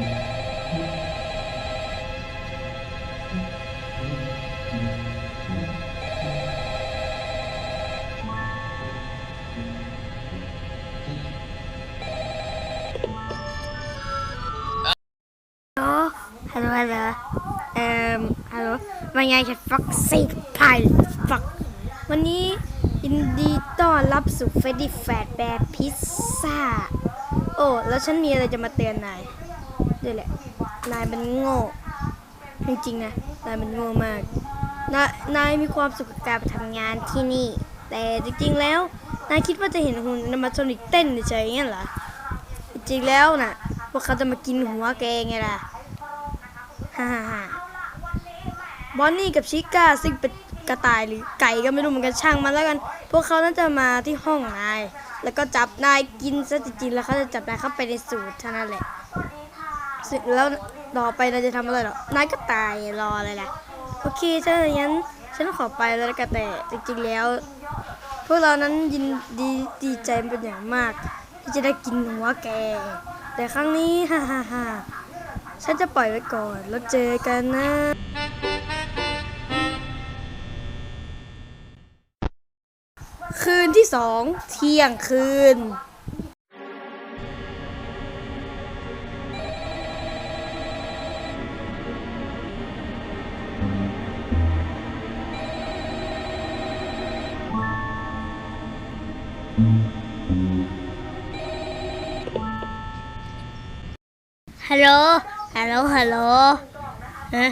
ฮัลโหลฮัลโหลเอ่อฮัลโหลว่าไงฉันฟ็อกซี่พายฟ็อกวันนี้ยินดีต้อนรับสู่เฟดดี้แฟดแบร์พิซซ่า โอ้ แล้วฉันมีอะไรจะมาเตือนนาย ด้วยแหละ นายมันโง่จริงๆนะ นายมันโง่มากนายนายมีความสุขกับการไปทำงานที่นี่ แต่จริงๆแล้ว นายคิดว่าจะเห็นหุ่นนามาโทนิกเต้นเฉยๆอย่างนั้นเหรอ จริงๆแล้วน่ะพวกเขาจะมากินหัวแกไงล่ะฮ่าฮ่าฮ่าบอนนี่กับชิก้าซึ่งเป็นกระต่ายหรือไก่ก็ไม่รู้เหมือนกันช่างมันแล้วกัน พวกเขาน่าจะมาที่ห้องนาย แล้วก็จับนายกินซะจริงๆแล้วเขาจะจับนายเข้าไปในสูตรเท่านั้นแหละ แล้วต่อไปนายจะทำอะไรหรอนายก็ตายรออะไรล่ะโอเคถ้าอย่างนั้นฉันขอไปแล้วละกันแต่จริงๆแล้ว พวกเรานั้นยินดีดีใจเป็นอย่างมาก ที่จะได้กินหัวแก แต่ครั้งนี้ฮ่าฮ่าฮ่าฉันจะปล่อยไว้ก่อนแล้วเจอกันนะคืนที่สองเที่ยงคืน ฮัลโหล ฮัลโหล ฮัลโหลฮะ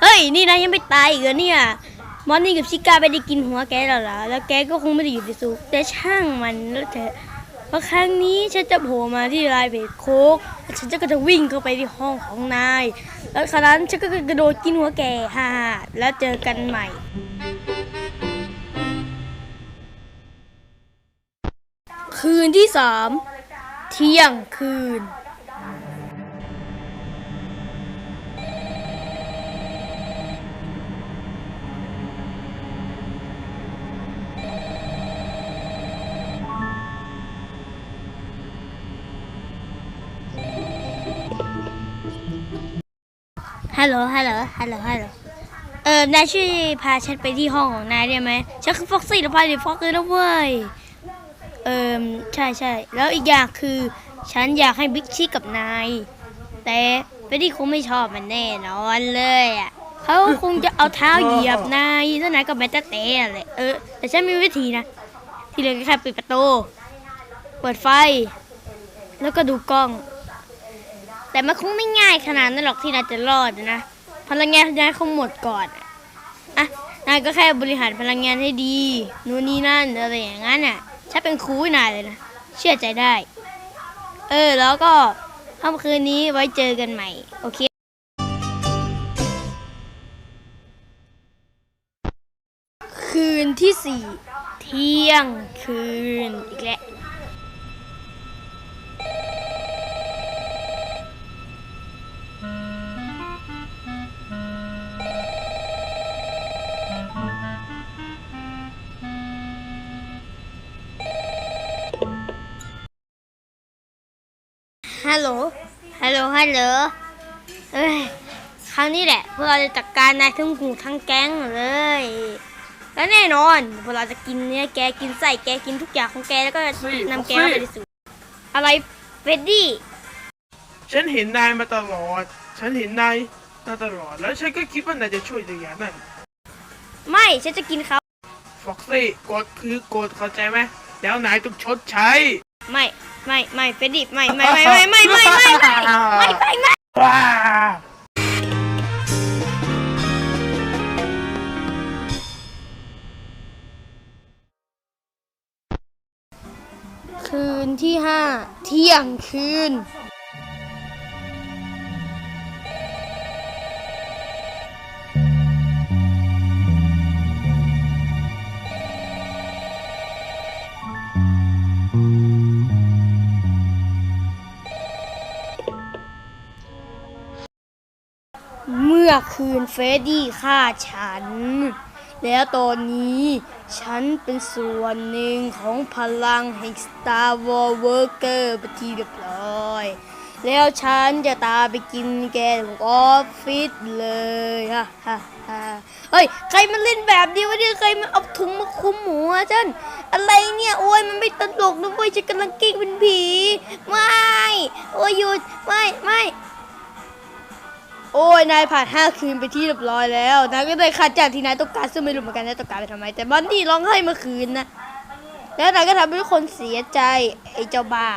เฮ้ย นี่นายยังไม่ตายอีกเหรอเนี่ย มอนนี่กับชิก้าไม่ได้กินหัวแกแล้วล่ะแล้วแกก็คงไม่ได้อยู่ในสุขแต่ช่างมันแล้วเถอะเพราะครั้งนี้ฉันจะโผล่มาที่ลายเพจโคกแล้วฉันจะก็จะวิ่งเข้าไปที่ห้องของนาย แล้วคราวนั้นฉันก็กระโดดกินหัวแกฮ่าแล้วเจอกันใหม่ คืนที่สามเที่ยงคืน ฮัลโหล ฮัลโหล ฮัลโหล ฮัลโหล เออนายช่วยพาฉันไปที่ห้องของนายได้ไหมฉันคือฟ็อกซี่แล้วพาดิฟ็อกเลยนะเว้ย เออใช่ใช่แล้วอีกอย่างคือ ฉันอยากให้บิ๊กชิกกับนาย แต่เฟดดี้คงไม่ชอบมันแน่นอนเลยอะเขาคงจะเอาเท้าเหยียบนายแล้วนายก็แบตเตอร์เตะเลยเออแต่ฉันมีวิธีนะ ที่เหลือก็แค่ปิดประตูเปิดไฟ แล้วก็ดูกล้อง แต่มันคงไม่ง่ายขนาดนั้นหรอกที่นายจะรอดนะพลังงานนายคงหมดก่อนอะอะนายก็แค่บริหารพลังงานให้ดี นู่นนี่นั่นอะไรอย่างนั้นอะ ฉันเป็นครูนายเลยนะ เชื่อใจได้ เออ แล้วก็ค่ำคืนนี้ไว้เจอกันใหม่ โอเคคืนที่สี่เที่ยงคืนอีกแล้ว ฮัลโหล ฮัลโหล ฮัลโหลเอ้ย ครั้งนี้แหละพวกเราจะจัดการนายทั้งกูทั้งแก๊งเลย และแน่นอนพวกเราจะกินเนื้อแกกินไส้แกกินทุกอย่างของแกแล้วก็นำแกเข้าไปในสูตรอะไรเฟดดี้ ฉันเห็นนายมาตลอด ฉันเห็นนายมาตลอด แล้วฉันก็คิดว่านายจะช่วยเหลือนั่นไม่ ฉันจะกินเขา ฟ็อกซี่กดคือกดเข้าใจไหมแล้วนายต้องชดใช้ ไม่ ไม่ไม่เฟดดี้ไม่ไม่ไม่ไม่ไม่ไม่ไม่ไม่ไม่ไม่ไม่คืนที่ห้าเที่ยงคืน เมื่อคืนเฟรดดี้ฆ่าฉัน แล้วตอนนี้ฉันเป็นส่วนหนึ่งของพลังแห่ง Star Wars Worker เป็นที่เรียบร้อย แล้วฉันจะตาไปกินแกถึงออฟฟิศเลยฮ่าฮ่าฮ่าเฮ้ย ใครมันเล่นแบบนี้วะเนี่ยใครมันเอาถุงมาคุมหัวฉันอะไรเนี่ยโอ้ยมันไม่ตลกนะเว้ยฉันกำลังกิ้งเป็นผีไม่โอ้ยหยุดไม่ไม่ โอ้ยนายผ่านห้าคืนไปที่เรียบร้อยแล้วนายก็ได้ค่าจ้างที่นายต้องการซึ่งไม่รู้เหมือนกันนายต้องการไปทำไม แต่บอนดี้ร้องไห้เมื่อคืนนะแล้วนายก็ทำให้ทุกคนเสียใจไอ้เจ้าบ้า